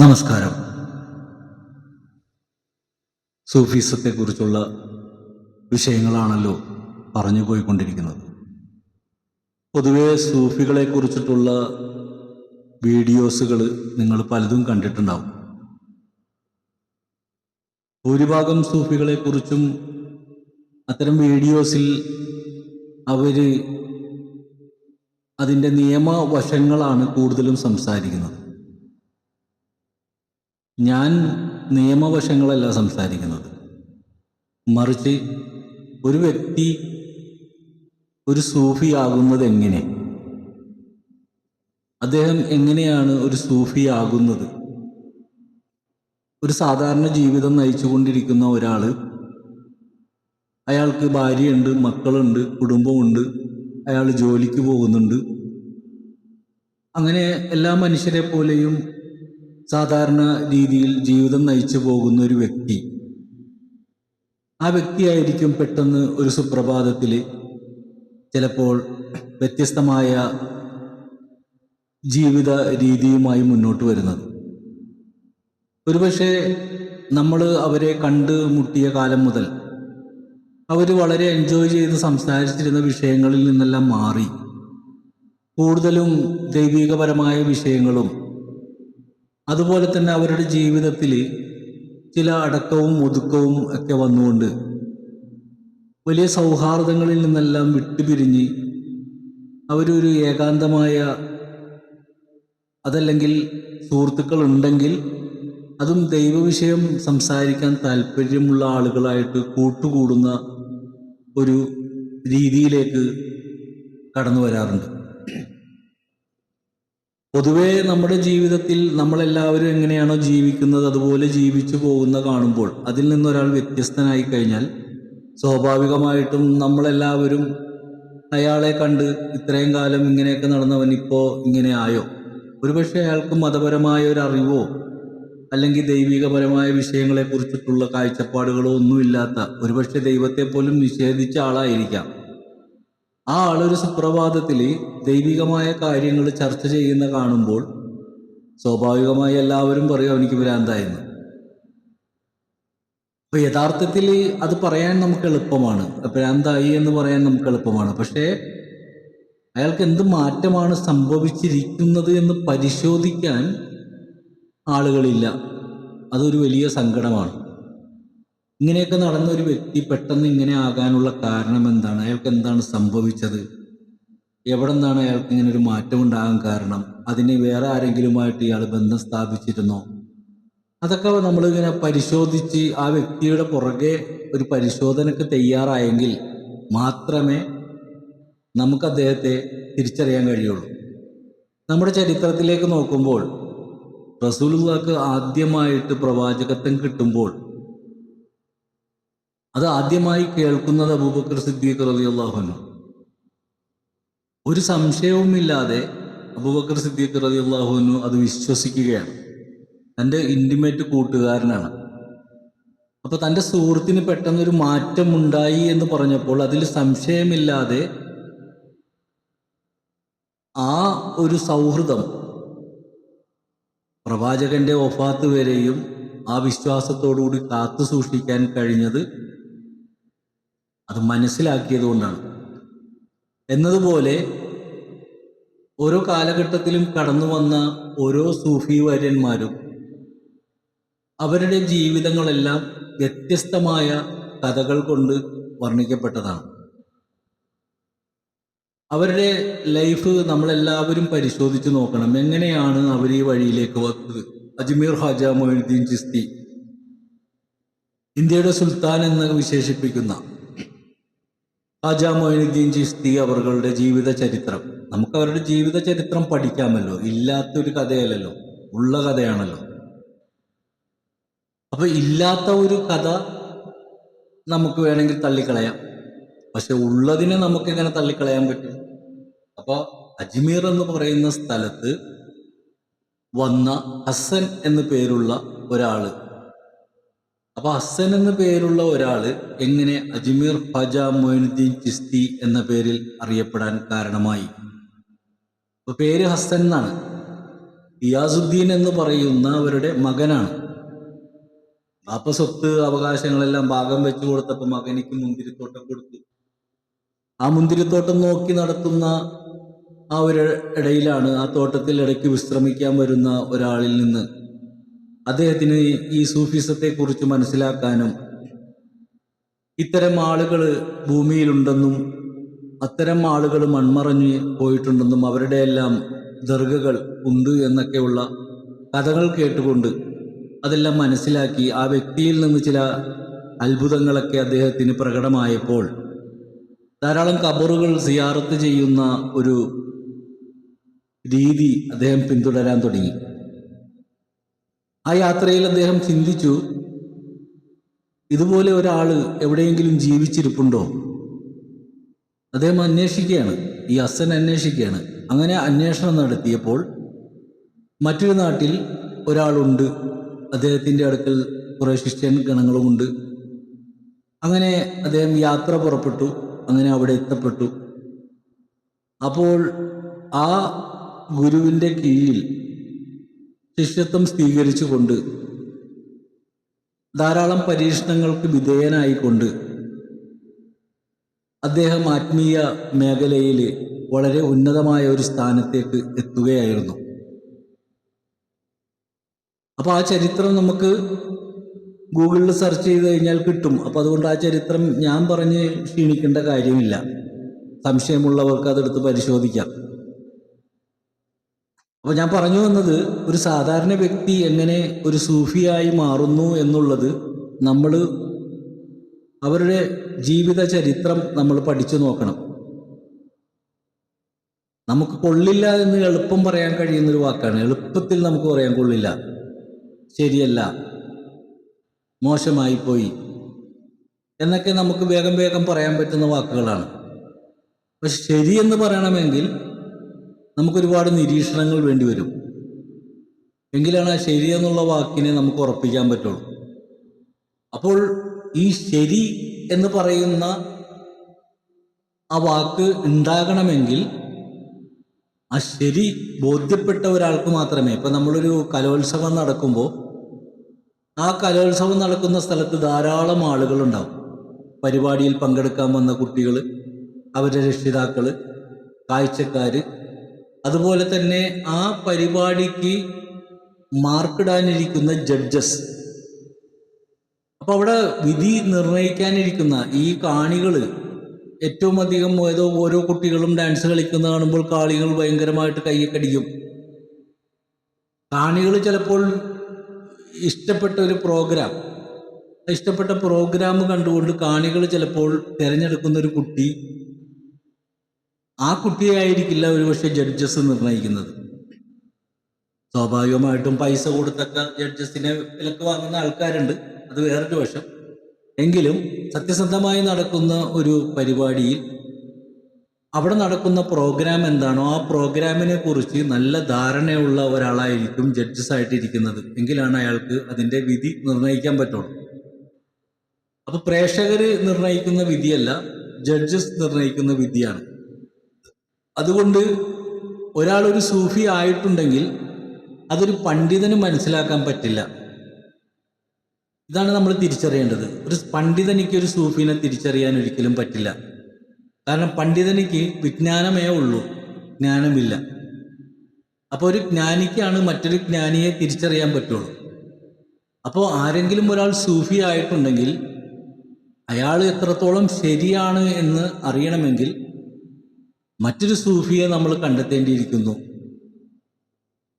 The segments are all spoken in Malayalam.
നമസ്കാരം. സൂഫിസത്തെക്കുറിച്ചുള്ള വിഷയങ്ങളാണല്ലോ പറഞ്ഞു പോയിക്കൊണ്ടിരിക്കുന്നത്. പൊതുവെ സൂഫികളെ കുറിച്ചിട്ടുള്ള വീഡിയോസുകൾ നിങ്ങൾ പലതും കണ്ടിട്ടുണ്ടാവും. ഭൂരിഭാഗം സൂഫികളെക്കുറിച്ചും അത്തരം വീഡിയോസിൽ അവർ അതിന്റെ നിയമവശങ്ങളാണ് കൂടുതലും സംസാരിക്കുന്നത്. ഞാൻ നിയമവശങ്ങളല്ല സംസാരിക്കുന്നത്. മറിച്ച് ഒരു വ്യക്തി ഒരു സൂഫിയാകുന്നത് എങ്ങനെ? അദ്ദേഹം എങ്ങനെയാണ് ഒരു സൂഫിയാകുന്നത് ഒരു സാധാരണ ജീവിതം നയിച്ചുകൊണ്ടിരിക്കുന്ന ഒരാൾ അയാൾക്ക് ഭാര്യയുണ്ട് മക്കളുണ്ട് കുടുംബമുണ്ട് അയാൾ ജോലിക്ക് പോകുന്നുണ്ട്. അങ്ങനെ എല്ലാ മനുഷ്യരെ പോലെയും സാധാരണ രീതിയിൽ ജീവിതം നയിച്ചു പോകുന്ന ഒരു വ്യക്തി. ആ വ്യക്തിയായിരിക്കും പെട്ടെന്ന് ഒരു സുപ്രഭാതത്തിൽ ചിലപ്പോൾ വ്യത്യസ്തമായ ജീവിത രീതിയുമായി മുന്നോട്ട് വരുന്നത്. ഒരുപക്ഷെ നമ്മൾ അവരെ കണ്ട് മുട്ടിയ കാലം മുതൽ അവർ വളരെ എൻജോയ് ചെയ്ത് സംസാരിച്ചിരുന്ന വിഷയങ്ങളിൽ നിന്നെല്ലാം മാറി. കൂടുതലും ദൈവികപരമായ വിഷയങ്ങളും അതുപോലെ തന്നെ അവരുടെ ജീവിതത്തിൽ ചില അടക്കവും ഒതുക്കവും ഒക്കെ വന്നുകൊണ്ട് വലിയ സൗഹാർദ്ദങ്ങളിൽ നിന്നെല്ലാം വിട്ടുപിരിഞ്ഞ് അവരൊരു ഏകാന്തമായ അതല്ലെങ്കിൽ സുഹൃത്തുക്കൾ ഉണ്ടെങ്കിൽ അതും ദൈവവിഷയം സംസാരിക്കാൻ താല്പര്യമുള്ള ആളുകളായിട്ട് കൂട്ടുകൂടുന്ന ഒരു രീതിയിലേക്ക് കടന്നു വരാറുണ്ട്. പൊതുവേ നമ്മുടെ ജീവിതത്തിൽ നമ്മളെല്ലാവരും എങ്ങനെയാണോ ജീവിക്കുന്നത് അതുപോലെ ജീവിച്ചു പോകുന്ന കാണുമ്പോൾ അതിൽ നിന്നൊരാൾ വ്യത്യസ്തനായി കഴിഞ്ഞാൽ സ്വാഭാവികമായിട്ടും നമ്മളെല്ലാവരും അയാളെ കണ്ട് ഇത്രയും കാലം ഇങ്ങനെയൊക്കെ നടന്നവൻ ഇപ്പോൾ ഇങ്ങനെ ആയോ? ഒരുപക്ഷെ അയാൾക്ക് മതപരമായ ഒരു അറിവോ അല്ലെങ്കിൽ ദൈവികപരമായ വിഷയങ്ങളെ കുറിച്ചിട്ടുള്ള കാഴ്ചപ്പാടുകളോ ഒന്നുമില്ലാത്ത ഒരുപക്ഷെ ദൈവത്തെ പോലും നിഷേധിച്ച ആളായിരിക്കാം. ആ ആളൊരു സുപ്രഭാതത്തിൽ ദൈവികമായ കാര്യങ്ങൾ ചർച്ച ചെയ്യുന്ന കാണുമ്പോൾ സ്വാഭാവികമായി എല്ലാവരും പറയും അവനിക്ക് ഭ്രാന്തായെന്ന്. അപ്പൊ യഥാർത്ഥത്തിൽ അത് പറയാൻ നമുക്ക് എളുപ്പമാണ്. ഭ്രാന്തായി എന്ന് പറയാൻ നമുക്ക് എളുപ്പമാണ്. പക്ഷേ അയാൾക്ക് എന്ത് മാറ്റമാണ് സംഭവിച്ചിരിക്കുന്നത് എന്ന് പരിശോധിക്കാൻ ആളുകളില്ല. അതൊരു വലിയ സങ്കടമാണ്. ഇങ്ങനെയൊക്കെ നടന്ന ഒരു വ്യക്തി പെട്ടെന്ന് ഇങ്ങനെ ആകാനുള്ള കാരണം എന്താണ്? അയാൾക്ക് എന്താണ് സംഭവിച്ചത്? എവിടെ നിന്നാണ് അയാൾക്ക് ഇങ്ങനെ ഒരു മാറ്റം ഉണ്ടാകാൻ കാരണം? അതിന് വേറെ ആരെങ്കിലുമായിട്ട് ഇയാൾ ബന്ധം സ്ഥാപിച്ചിരുന്നോ? അതൊക്കെ നമ്മളിങ്ങനെ പരിശോധിച്ച് ആ വ്യക്തിയുടെ പുറകെ ഒരു പരിശോധനയ്ക്ക് തയ്യാറായെങ്കിൽ മാത്രമേ നമുക്ക് അദ്ദേഹത്തെ തിരിച്ചറിയാൻ കഴിയുള്ളൂ. നമ്മുടെ ചരിത്രത്തിലേക്ക് നോക്കുമ്പോൾ റസൂലുള്ളാക്ക് ആദ്യമായിട്ട് പ്രവാചകത്വം കിട്ടുമ്പോൾ അത് ആദ്യമായി കേൾക്കുന്നത് അബൂബക്കർ സിദ്ദീഖ് റളിയല്ലാഹുനു ഒരു സംശയവുമില്ലാതെ അബൂബക്കർ സിദ്ദീഖ് റളിയല്ലാഹുനു അത് വിശ്വസിക്കുകയാണ്. തന്റെ ഇന്റിമേറ്റ് കൂട്ടുകാരനാണ്. അപ്പൊ തന്റെ സുഹൃത്തിന് പെട്ടെന്നൊരു മാറ്റം ഉണ്ടായി എന്ന് പറഞ്ഞപ്പോൾ അതിൽ സംശയമില്ലാതെ ആ ഒരു സൗഹൃദം പ്രവാചകന്റെ ഒഫാത്ത് വരെയും ആ വിശ്വാസത്തോടുകൂടി കാത്തു സൂക്ഷിക്കാൻ കഴിഞ്ഞത് അത് മനസ്സിലാക്കിയത് കൊണ്ടാണ്. എന്നതുപോലെ ഓരോ കാലഘട്ടത്തിലും കടന്നു വന്ന ഓരോ സൂഫി വര്യന്മാരും അവരുടെ ജീവിതങ്ങളെല്ലാം വ്യത്യസ്തമായ കഥകൾ കൊണ്ട് വർണിക്കപ്പെട്ടതാണ്. അവരുടെ ലൈഫ് നമ്മളെല്ലാവരും പരിശോധിച്ച് നോക്കണം. എങ്ങനെയാണ് അവർ ഈ വഴിയിലേക്ക് വന്നത്? അജ്മീർ ഹാജ മൊയ്നുദ്ദീൻ ചിസ്തി ഇന്ത്യയുടെ സുൽത്താൻ എന്ന് വിശേഷിപ്പിക്കുന്ന ഹാജ മൊയ്നുദ്ദീൻ ചിസ്തി അവരുടെ ജീവിത ചരിത്രം നമുക്ക് അവരുടെ ജീവിത ചരിത്രം പഠിക്കാമല്ലോ. ഇല്ലാത്തൊരു കഥയല്ലല്ലോ. ഉള്ള കഥയാണല്ലോ. അപ്പൊ ഇല്ലാത്ത ഒരു കഥ നമുക്ക് വേണമെങ്കിൽ തള്ളിക്കളയാം. പക്ഷെ ഉള്ളതിനെ നമുക്ക് എങ്ങനെ തള്ളിക്കളയാൻ പറ്റും? അപ്പൊ അജ്മീർ എന്ന് പറയുന്ന സ്ഥലത്ത് വന്ന ഹസൻ എന്ന് പേരുള്ള ഒരാൾ അപ്പൊ ഹസൻ എന്ന പേരുള്ള ഒരാൾ എങ്ങനെ അജ്മീർ ഖാജ മൊയിനുദ്ദീൻ ചിസ്തി എന്ന പേരിൽ അറിയപ്പെടാൻ കാരണമായി? അപ്പൊ പേര് ഹസൻ എന്നാണ്. ഇയാസുദ്ദീൻ എന്ന് പറയുന്ന അവരുടെ മകനാണ്. ബാപ്പ സ്വത്ത് അവകാശങ്ങളെല്ലാം ഭാഗം വെച്ചു കൊടുത്തപ്പോൾ മകനിക്ക് മുന്തിരിത്തോട്ടം കൊടുത്തു. ആ മുന്തിരിത്തോട്ടം നോക്കി നടത്തുന്ന ആ ഒരു ഇടയിലാണ് ആ തോട്ടത്തിൽ ഇടയ്ക്ക് വിശ്രമിക്കാൻ വരുന്ന ഒരാളിൽ നിന്ന് അദ്ദേഹത്തിന് ഈ സൂഫിസത്തെക്കുറിച്ച് മനസ്സിലാക്കാനും ഇത്തരം ആളുകൾ ഭൂമിയിലുണ്ടെന്നും അത്തരം ആളുകൾ മൺമറഞ്ഞ് പോയിട്ടുണ്ടെന്നും അവരുടെ എല്ലാം ദർഗകൾ ഉണ്ട് എന്നൊക്കെയുള്ള കഥകൾ കേട്ടുകൊണ്ട് അതെല്ലാം മനസ്സിലാക്കി ആ വ്യക്തിയിൽ നിന്ന് ചില അത്ഭുതങ്ങളൊക്കെ അദ്ദേഹത്തിന് പ്രകടമായപ്പോൾ ധാരാളം കബറുകൾ സിയാറത്ത് ചെയ്യുന്ന ഒരു രീതി അദ്ദേഹം പിന്തുടരാൻ തുടങ്ങി. ആ യാത്രയിൽ അദ്ദേഹം ചിന്തിച്ചു ഇതുപോലെ ഒരാൾ എവിടെയെങ്കിലും ജീവിച്ചിരിപ്പുണ്ടോ? അദ്ദേഹം അന്വേഷിക്കുകയാണ് ഈ അസൻ അന്വേഷിക്കുകയാണ്. അങ്ങനെ അന്വേഷണം നടത്തിയപ്പോൾ മറ്റൊരു നാട്ടിൽ ഒരാളുണ്ട് അദ്ദേഹത്തിന്റെ അടുക്കൽ കുറേ ശിഷ്യൻ ഗണങ്ങളുമുണ്ട്. അങ്ങനെ അദ്ദേഹം യാത്ര പുറപ്പെട്ടു അങ്ങനെ അവിടെ എത്തപ്പെട്ടു. അപ്പോൾ ആ ഗുരുവിന്റെ കീഴിൽ ശിഷ്യത്വം സ്വീകരിച്ചുകൊണ്ട് ധാരാളം പരീക്ഷണങ്ങൾക്ക് വിധേയനായിക്കൊണ്ട് അദ്ദേഹം ആത്മീയ മേഖലയിൽ വളരെ ഉന്നതമായ ഒരു സ്ഥാനത്തേക്ക് എത്തുകയായിരുന്നു. അപ്പോൾ ആ ചരിത്രം നമുക്ക് ഗൂഗിളിൽ സെർച്ച് ചെയ്ത് കഴിഞ്ഞാൽ കിട്ടും. അപ്പോൾ അതുകൊണ്ട് ആ ചരിത്രം ഞാൻ പറഞ്ഞ് ക്ഷീണിക്കേണ്ട കാര്യമില്ല. സംശയമുള്ളവർക്ക് അതെടുത്ത് പരിശോധിക്കാം. അപ്പോൾ ഞാൻ പറഞ്ഞു വന്നത് ഒരു സാധാരണ വ്യക്തി എങ്ങനെ ഒരു സൂഫിയായി മാറുന്നു എന്നുള്ളത് നമ്മൾ അവരുടെ ജീവിത ചരിത്രം നമ്മൾ പഠിച്ചു നോക്കണം. നമുക്ക് കൊള്ളില്ല എന്ന് എളുപ്പം പറയാൻ കഴിയുന്ന ഒരു വാക്കാണ്. എളുപ്പത്തിൽ നമുക്ക് പറയാൻ കൊള്ളില്ല. ശരിയല്ല. മോശമായി പോയി. എന്നൊക്കെ നമുക്ക് വേഗം വേഗം പറയാൻ പറ്റുന്ന വാക്കുകളാണ്. പക്ഷെ ശരിയെന്ന് പറയണമെങ്കിൽ നമുക്കൊരുപാട് നിരീക്ഷണങ്ങൾ വേണ്ടി വരും. എങ്കിലാണ് ശരി എന്നുള്ള വാക്കിനെ നമുക്ക് ഉറപ്പിക്കാൻ പറ്റുള്ളൂ. അപ്പോൾ ഈ ശരി എന്ന് പറയുന്ന ആ വാക്ക് ഉണ്ടാകണമെങ്കിൽ ആ ശരി ബോധ്യപ്പെട്ട ഒരാൾക്ക് മാത്രമേ ഇപ്പം നമ്മളൊരു കലോത്സവം നടക്കുമ്പോൾ ആ കലോത്സവം നടക്കുന്ന സ്ഥലത്ത് ധാരാളം ആളുകളുണ്ടാവും. പരിപാടിയിൽ പങ്കെടുക്കാൻ വന്ന കുട്ടികൾ അവരുടെ രക്ഷിതാക്കൾ കാഴ്ചക്കാർ അതുപോലെ തന്നെ ആ പരിപാടിക്ക് മാർക്കിടാനിരിക്കുന്ന ജഡ്ജസ്. അപ്പോൾ അവിടെ വിധി നിർണയിക്കാനിരിക്കുന്ന ഈ കാണികൾ ഏറ്റവും അധികം ഏതോ ഓരോ കുട്ടികളും ഡാൻസ് കളിക്കുന്ന കാണുമ്പോൾ കാളികൾ ഭയങ്കരമായിട്ട് കയ്യക്കടിക്കും കാണികൾ ചിലപ്പോൾ ഇഷ്ടപ്പെട്ട ഒരു പ്രോഗ്രാം. ഇഷ്ടപ്പെട്ട പ്രോഗ്രാം കണ്ടുകൊണ്ട് കാണികൾ ചിലപ്പോൾ തിരഞ്ഞെടുക്കുന്ന ഒരു കുട്ടി ആ കുട്ടിയായിരിക്കില്ല ഒരുപക്ഷെ ജഡ്ജസ് നിർണയിക്കുന്നത് സ്വാഭാവികമായിട്ടും പൈസ കൊടുത്തൊക്കെ ജഡ്ജസിനെ വിലക്ക് വാങ്ങുന്ന ആൾക്കാരുണ്ട്. അത് വേറൊരു വശം. എങ്കിലും സത്യസന്ധമായി നടക്കുന്ന ഒരു പരിപാടിയിൽ അവിടെ നടക്കുന്ന പ്രോഗ്രാം എന്താണോ ആ പ്രോഗ്രാമിനെ കുറിച്ച് നല്ല ധാരണയുള്ള ഒരാളായിരിക്കും ജഡ്ജസ് ആയിട്ടിരിക്കുന്നത്. എങ്കിലാണ് അയാൾക്ക് അതിന്റെ വിധി നിർണയിക്കാൻ പറ്റുള്ളൂ. അപ്പൊ പ്രേക്ഷകർ നിർണയിക്കുന്ന വിധിയല്ല ജഡ്ജസ് നിർണയിക്കുന്ന വിധിയാണ്. അതുകൊണ്ട് ഒരാൾ ഒരു സൂഫി ആയിട്ടുണ്ടെങ്കിൽ അതൊരു പണ്ഡിതന് മനസ്സിലാക്കാൻ പറ്റില്ല. ഇതാണ് നമ്മൾ തിരിച്ചറിയേണ്ടത്. ഒരു പണ്ഡിതനിക്ക് ഒരു സൂഫിനെ തിരിച്ചറിയാൻ ഒരിക്കലും പറ്റില്ല. കാരണം പണ്ഡിതനിക്ക് വിജ്ഞാനമേ ഉള്ളൂ. ജ്ഞാനമില്ല. അപ്പോൾ ഒരു ജ്ഞാനിക്കാണ് മറ്റൊരു ജ്ഞാനിയെ തിരിച്ചറിയാൻ പറ്റുള്ളൂ. അപ്പോൾ ആരെങ്കിലും ഒരാൾ സൂഫി ആയിട്ടുണ്ടെങ്കിൽ അയാൾ എത്രത്തോളം ശരിയാണ് എന്ന് അറിയണമെങ്കിൽ മറ്റൊരു സൂഫിയെ നമ്മൾ കണ്ടെത്തേണ്ടിയിരിക്കുന്നു.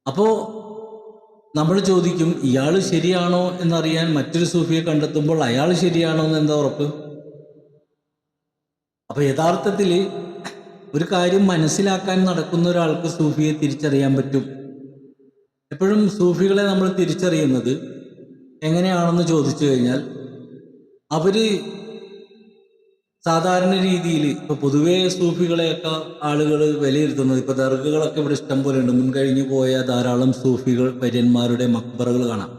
അപ്പോൾ നമ്മൾ ചോദിക്കും ഇയാൾ ശരിയാണോ? എന്നറിയാൻ മറ്റൊരു സൂഫിയെ കണ്ടെത്തുമ്പോൾ അയാൾ ശരിയാണോ എന്ന് എന്താ ഉറപ്പ്? അപ്പൊ യഥാർത്ഥത്തിൽ ഒരു കാര്യം മനസ്സിലാക്കാൻ നടക്കുന്ന ഒരാൾക്ക് സൂഫിയെ തിരിച്ചറിയാൻ പറ്റും. എപ്പോഴും സൂഫികളെ നമ്മൾ തിരിച്ചറിയുന്നത് എങ്ങനെയാണെന്ന് ചോദിച്ചു കഴിഞ്ഞാൽ അവർ സാധാരണ രീതിയിൽ ഇപ്പൊ പൊതുവേ സൂഫികളെയൊക്കെ ആളുകൾ വിലയിരുത്തുന്നത് ഇപ്പൊ ദർഗകളൊക്കെ ഇവിടെ ഇഷ്ടം പോലെ ഉണ്ട് മുൻകഴിഞ്ഞു പോയ ധാരാളം സൂഫികൾ പര്യന്മാരുടെ മക്ബറുകൾ കാണാം.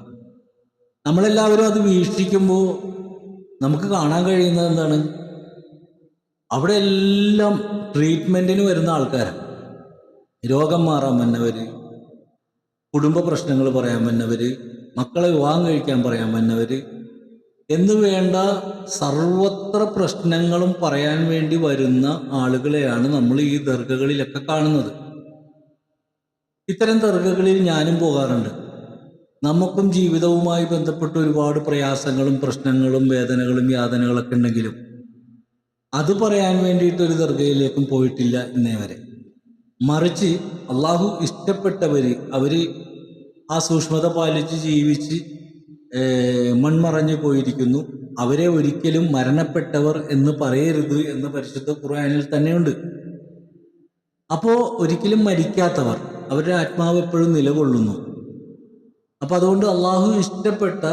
നമ്മളെല്ലാവരും അത് വീക്ഷിക്കുമ്പോൾ നമുക്ക് കാണാൻ കഴിയുന്നത് എന്താണ്? അവിടെ എല്ലാം ട്രീറ്റ്മെന്റിന് വരുന്ന ആൾക്കാരാണ് രോഗം മാറാൻ വന്നവര് കുടുംബ പ്രശ്നങ്ങൾ പറയാൻ വന്നവര് മക്കളെ വിവാഹം കഴിക്കാൻ പറയാൻ വന്നവർ എന്ന് വേണ്ട സർവത്ര പ്രശ്നങ്ങളും പറയാൻ വേണ്ടി വരുന്ന ആളുകളെയാണ് നമ്മൾ ഈ ദർഗകളിലൊക്കെ കാണുന്നത്. ഇത്തരം ദർഗകളിൽ ഞാനും പോകാറുണ്ട്. നമുക്കും ജീവിതവുമായി ബന്ധപ്പെട്ട് ഒരുപാട് പ്രയാസങ്ങളും പ്രശ്നങ്ങളും വേദനകളും യാതനകളൊക്കെ ഉണ്ടെങ്കിലും അത് പറയാൻ വേണ്ടിയിട്ട് ഒരു ദർഗയിലേക്കും പോയിട്ടില്ല ഇന്നേ വരെ. മറിച്ച് അള്ളാഹു ഇഷ്ടപ്പെട്ടവർ അവർ ആ സൂക്ഷ്മത പാലിച്ച് ജീവിച്ച് മൺമറഞ്ഞു പോയിരിക്കുന്നു. അവരെ ഒരിക്കലും മരണപ്പെട്ടവർ എന്ന് പറയരുത് എന്ന് പരിശുദ്ധ ഖുർആനിൽ തന്നെയുണ്ട്. അപ്പോൾ ഒരിക്കലും മരിക്കാത്തവർ അവരുടെ ആത്മാവ് എപ്പോഴും നിലകൊള്ളുന്നു. അപ്പം അതുകൊണ്ട് അള്ളാഹു ഇഷ്ടപ്പെട്ട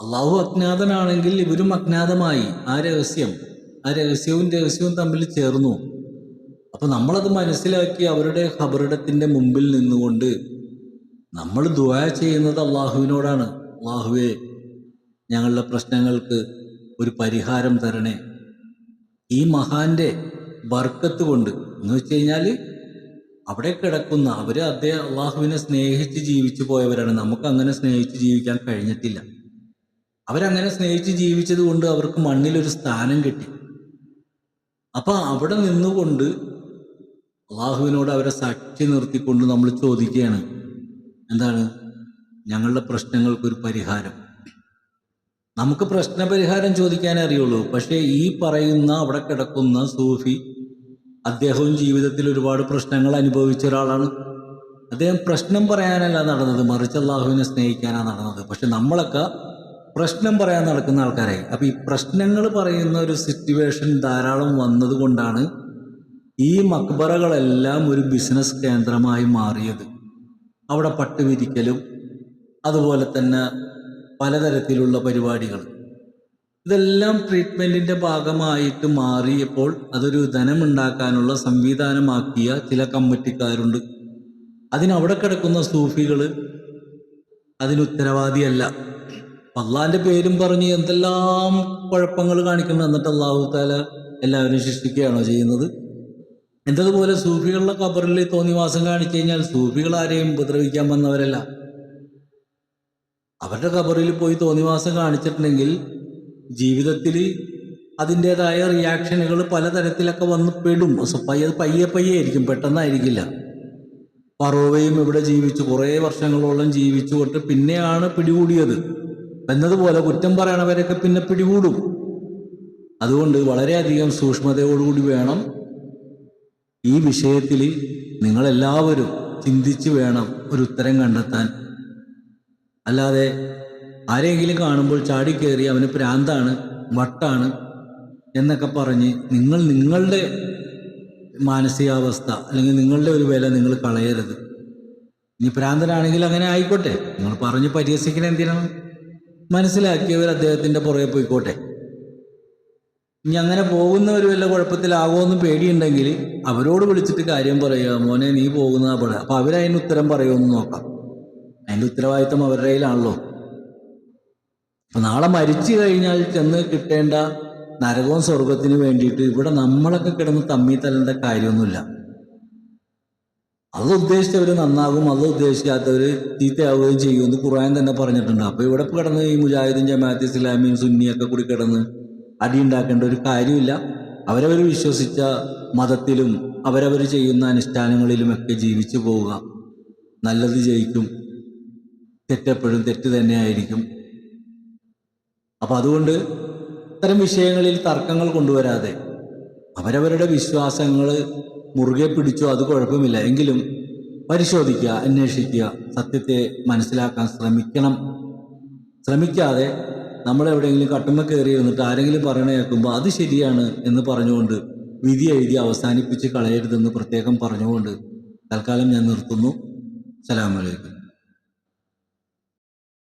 അള്ളാഹു അജ്ഞാതനാണെങ്കിൽ ഇവരും അജ്ഞാതമായി. ആ രഹസ്യം ആ രഹസ്യവും രഹസ്യവും തമ്മിൽ ചേർന്നു. അപ്പം നമ്മളത് മനസ്സിലാക്കി അവരുടെ ഖബറിടത്തിന്റെ മുമ്പിൽ നിന്നുകൊണ്ട് നമ്മൾ ദുആ ചെയ്യുന്നത് അള്ളാഹുവിനോടാണ്. അള്ളാഹുവേ ഞങ്ങളുടെ പ്രശ്നങ്ങൾക്ക് ഒരു പരിഹാരം തരണേ. ഈ മഹാന്റെ ബർക്കത്ത് കൊണ്ട് എന്ന് വെച്ച് കഴിഞ്ഞാൽ അവിടെ കിടക്കുന്ന അവർ അദ്ദേഹം അള്ളാഹുവിനെ സ്നേഹിച്ച് ജീവിച്ചു പോയവരാണ്. നമുക്ക് അങ്ങനെ സ്നേഹിച്ച് ജീവിക്കാൻ കഴിഞ്ഞിട്ടില്ല. അവരങ്ങനെ സ്നേഹിച്ച് ജീവിച്ചത് കൊണ്ട് അവർക്ക് മണ്ണിലൊരു സ്ഥാനം കിട്ടി. അപ്പൊ അവിടെ നിന്നുകൊണ്ട് അള്ളാഹുവിനോട് അവരെ സാക്ഷി നിർത്തിക്കൊണ്ട് നമ്മൾ ചോദിക്കുകയാണ്. എന്താണ്? ഞങ്ങളുടെ പ്രശ്നങ്ങൾക്കൊരു പരിഹാരം. നമുക്ക് പ്രശ്നപരിഹാരം ചോദിക്കാനേ അറിയുള്ളൂ. പക്ഷേ ഈ പറയുന്ന അവിടെ കിടക്കുന്ന സൂഫി അദ്ദേഹവും ജീവിതത്തിൽ ഒരുപാട് പ്രശ്നങ്ങൾ അനുഭവിച്ച ഒരാളാണ്. അദ്ദേഹം പ്രശ്നം പറയാനല്ല നടന്നത്. മറിച്ച് അള്ളാഹുവിനെ സ്നേഹിക്കാനാണ് നടന്നത്. പക്ഷെ നമ്മളൊക്കെ പ്രശ്നം പറയാൻ നടക്കുന്ന ആൾക്കാരായി. അപ്പോൾ ഈ പ്രശ്നങ്ങൾ പറയുന്ന ഒരു സിറ്റുവേഷൻ ധാരാളം വന്നതുകൊണ്ടാണ് ഈ മക്ബറകളെല്ലാം ഒരു ബിസിനസ് കേന്ദ്രമായി മാറിയത്. അവിടെ പട്ടുവിരിക്കലും അതുപോലെ തന്നെ പലതരത്തിലുള്ള പരിപാടികൾ. ഇതെല്ലാം ട്രീറ്റ്മെന്റിന്റെ ഭാഗമായിട്ട് മാറിയപ്പോൾ അതൊരു ധനമുണ്ടാക്കാനുള്ള സംവിധാനമാക്കിയ ചില കമ്മിറ്റിക്കാരുണ്ട്. അതിനവിടെ കിടക്കുന്ന സൂഫികൾ അതിനുത്തരവാദിയല്ല അള്ളാഹിന്റെ പേരും പറഞ്ഞ് എന്തെല്ലാം കുഴപ്പങ്ങൾ കാണിക്കുന്നു എന്നിട്ട് അള്ളാഹു താല എല്ലാവരും ശിക്ഷിക്കുകയാണോ ചെയ്യുന്നത്? എന്തതുപോലെ സൂഫികളുടെ കബറിൽ തോന്നിവാസം കാണിച്ചു കഴിഞ്ഞാൽ സൂഫികൾ ആരെയും ഉപദ്രവിക്കാൻ വന്നവരല്ല. അവരുടെ കബറിൽ പോയി തോന്നിവാസം കാണിച്ചിട്ടുണ്ടെങ്കിൽ ജീവിതത്തിൽ അതിന്റെതായ റിയാക്ഷനുകൾ പലതരത്തിലൊക്കെ വന്ന് പെടും. പയ്യെ പയ്യെ പയ്യെ ആയിരിക്കും. പെട്ടെന്നായിരിക്കില്ല. പറവയും ഇവിടെ ജീവിച്ചു. കുറേ വർഷങ്ങളോളം ജീവിച്ചു കൊണ്ട് പിന്നെയാണ് പിടികൂടിയത്. എന്നതുപോലെ കുറ്റം പറയണവരൊക്കെ പിന്നെ പിടികൂടും. അതുകൊണ്ട് വളരെയധികം സൂക്ഷ്മതയോടുകൂടി വേണം ഈ വിഷയത്തിൽ നിങ്ങളെല്ലാവരും ചിന്തിച്ച് വേണം ഒരു ഉത്തരം കണ്ടെത്താൻ. അല്ലാതെ ആരെങ്കിലും കാണുമ്പോൾ ചാടിക്കേറി അവന് പ്രാന്താണ് വട്ടാണ് എന്നൊക്കെ പറഞ്ഞ് നിങ്ങൾ നിങ്ങളുടെ മാനസികാവസ്ഥ അല്ലെങ്കിൽ നിങ്ങളുടെ ഒരു വില നിങ്ങൾ കളയരുത്. ഇനി പ്രാന്തനാണെങ്കിൽ അങ്ങനെ ആയിക്കോട്ടെ. നിങ്ങൾ പറഞ്ഞ് പരിഹസിക്കണ എന്തിനാണ്? മനസ്സിലാക്കിയവർ അദ്ദേഹത്തിന്റെ പുറകെ പോയിക്കോട്ടെ. ഇനി അങ്ങനെ പോകുന്നവർ വല്ല കുഴപ്പത്തിലാകുമെന്ന് പേടിയുണ്ടെങ്കിൽ അവരോട് വിളിച്ചിട്ട് കാര്യം പറയുക മോനെ നീ പോകുന്നതാ അവിടെ അപ്പോൾ അവരതിന് ഉത്തരം പറയുമെന്ന് നോക്കാം. അതിന്റെ ഉത്തരവാദിത്തം അവരുടെ കയ്യിലാണല്ലോ. അപ്പൊ നാളെ മരിച്ചു കഴിഞ്ഞാൽ ചെന്ന് കിട്ടേണ്ട നരകവും സ്വർഗത്തിന് വേണ്ടിയിട്ട് ഇവിടെ നമ്മളൊക്കെ കിടന്ന് തമ്മി തല്ലേണ്ട കാര്യമൊന്നുമില്ല. അത് ഉദ്ദേശിച്ചവർ നന്നാകും അത് ഉദ്ദേശിക്കാത്തവർ ചീത്തയാവുകയും ചെയ്യുമെന്ന് ഖുർആൻ തന്നെ പറഞ്ഞിട്ടുണ്ട്. അപ്പൊ ഇവിടെ കിടന്ന് ഈ മുജാഹിദും ജമാഅത്ത് ഇസ്ലാമിയും സുന്നിയൊക്കെ കൂടി കിടന്ന് അടിയുണ്ടാക്കേണ്ട ഒരു കാര്യമില്ല. അവരവർ വിശ്വസിച്ച മതത്തിലും അവരവർ ചെയ്യുന്ന അനുഷ്ഠാനങ്ങളിലുമൊക്കെ ജീവിച്ചു പോവുക. നല്ലത് ജയിക്കും. തെറ്റെപ്പോഴും തെറ്റ് തന്നെയായിരിക്കും. അപ്പൊ അതുകൊണ്ട് ഇത്തരം വിഷയങ്ങളിൽ തർക്കങ്ങൾ കൊണ്ടുവരാതെ അവരവരുടെ വിശ്വാസങ്ങൾ മുറുകെ പിടിച്ചോ അത് കുഴപ്പമില്ല. എങ്കിലും പരിശോധിക്കുക അന്വേഷിക്കുക സത്യത്തെ മനസ്സിലാക്കാൻ ശ്രമിക്കണം. ശ്രമിക്കാതെ നമ്മൾ എവിടെയെങ്കിലും കട്ടുമ്മ കയറി വന്നിട്ട് ആരെങ്കിലും പറയണ കേൾക്കുമ്പോൾ അത് ശരിയാണ് എന്ന് പറഞ്ഞുകൊണ്ട് വിധി എഴുതി അവസാനിപ്പിച്ച് കളയരുതെന്ന് പ്രത്യേകം പറഞ്ഞുകൊണ്ട് തൽക്കാലം ഞാൻ നിർത്തുന്നു. സലാമലൈക്കും